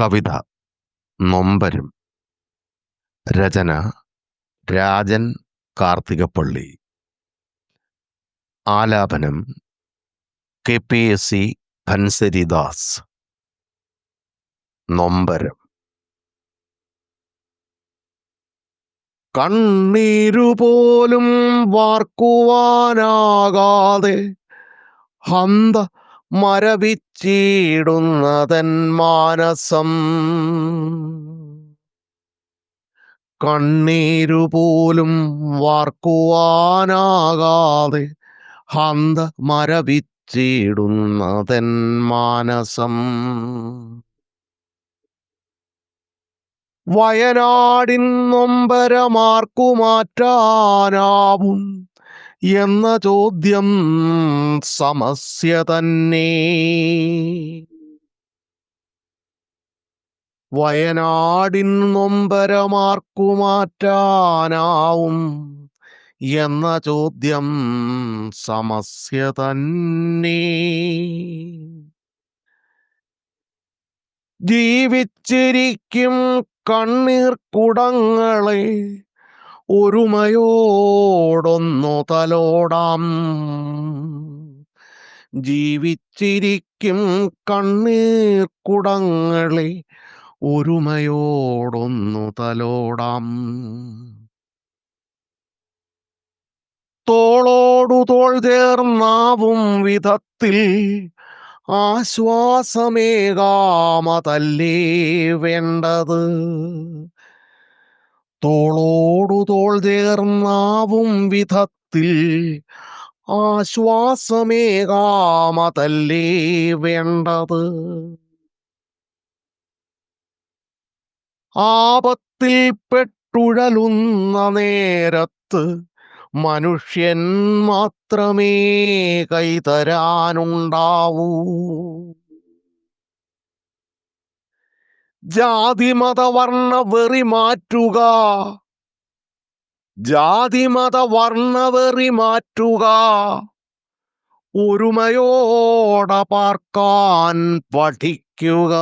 കവിത നൊമ്പരും രചന രാജൻ കാർത്തികപ്പള്ളി. ആലാപനം K P S C ഭൻസരിദാസ്. നൊമ്പരം. കണ്ണീരുപോലും വാർക്കുവാനാകാതെ ഹന്ത മരവിച്ചിടുന്നതൻ മാനസം. കണ്ണീരുപോലും വാർക്കുവാനാകാതെ ഹന്ത മരവിച്ചിടുന്നതൻ മാനസം. വയനാടിൻ നൊമ്പരമാർക്കു മാറ്റാനാവും എന്ന ചോദ്യം സമസ്യ തന്നെ. വയനാടിൻ നൊമ്പരമാർക്കു മാറ്റാനാവും എന്ന ചോദ്യം സമസ്യ തന്നെ. ജീവിച്ചിരിക്കും കണ്ണീർ കുടങ്ങളെ ഒരുമയോടൊന്നു തലോടാം. ജീവിച്ചിരിക്കും കണ്ണീർ കുടങ്ങളെ ഒരുമയോടൊന്നു തലോടാം. തോളോടു തോൾ ചേർന്നാവും വിധത്തിൽ ആശ്വാസമേകാമതല്ലേ വേണ്ടത്? തോളോടു തോൾ ചേർന്നാവും വിധത്തിൽ. ആശ്വാസമേകാമതല്ലേ വേണ്ടത്? ആപത്തിൽ പെട്ടുഴലുന്ന നേരത്ത് മനുഷ്യൻ മാത്രമേ കൈതരാനുണ്ടാവൂ. ജാതിമത വർണ വെറി മാറ്റുക ജാതിമത വർണ വെറി മാറ്റുക ഒരുമയോടെ പാർക്കാൻ പഠിക്കുക.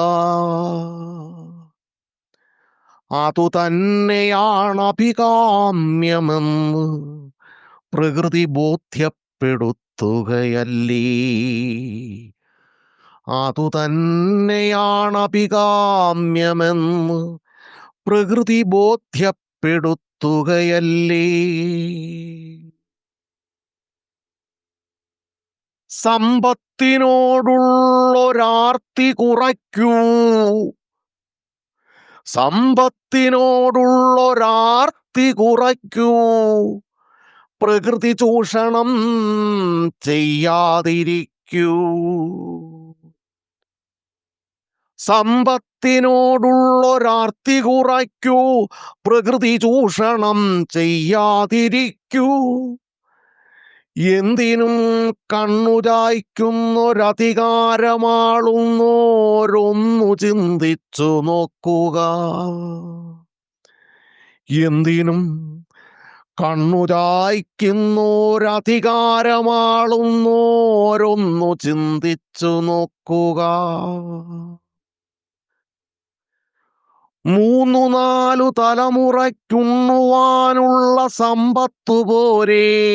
അതു തന്നെയാണ് അഭികാമ്യമെന്ന് പ്രകൃതി ബോധ്യപ്പെടുത്തുകയല്ലേ. അതു തന്നെയാണ് അഭികാമ്യമെന്ന് പ്രകൃതി ബോധ്യപ്പെടുത്തുകയല്ലേ സമ്പത്തിനോടുള്ളൊരാർത്തി കുറയ്ക്കൂ. സമ്പത്തിനോടുള്ളൊരാർത്തി കുറയ്ക്കൂ. പ്രകൃതി ചൂഷണം ചെയ്യാതിരിക്കൂ. സമ്പത്തിനോടുള്ളൊരാർത്തി കുറയ്ക്കൂ. പ്രകൃതി ചൂഷണം ചെയ്യാതിരിക്കൂ. എന്തിനും കണ്ണുചായ്ക്കുന്നൊരധികാരമാളുന്നോരൊന്നു ചിന്തിച്ചു നോക്കുക. എന്തിനും കണ്ണുചായ്ക്കുന്നോരധികാരമാളുന്നോരൊന്നു ചിന്തിച്ചു നോക്കുക. മൂന്നു നാലു തലമുറയ്ക്കുണ്ണുവാനുള്ള സമ്പത്തു പോരെ.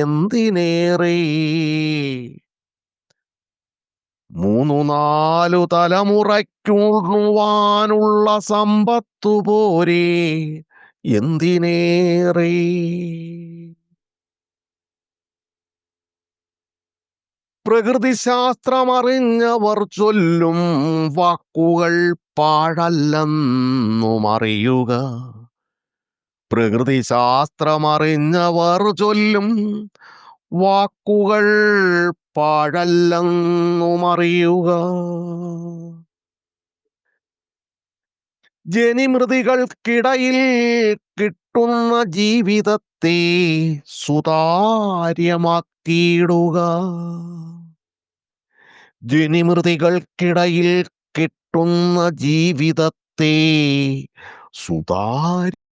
എന്തിനേറെ? മൂന്നു നാലു തലമുറയ്ക്കുണ്ണുവാനുള്ള സമ്പത്തു പോരെ. എന്തിനേറെ? പ്രകൃതി ശാസ്ത്രമറിഞ്ഞവർ ചൊല്ലും വാക്കുകൾ പാഴല്ലെന്നും അറിയുക പ്രകൃതി ശാസ്ത്രമറിഞ്ഞവർ ചൊല്ലും വാക്കുകൾ പാഴല്ലെന്നും അറിയുക ജനിമൃതികൾക്കിടയിൽ കിട്ടുന്ന ജീവിതത്തെ സുതാര്യമാക്കിയിടുക. ജനിമൃതികൾക്കിടയിൽ കിട്ടുന്ന ജീവിതത്തെ സുതാര്യ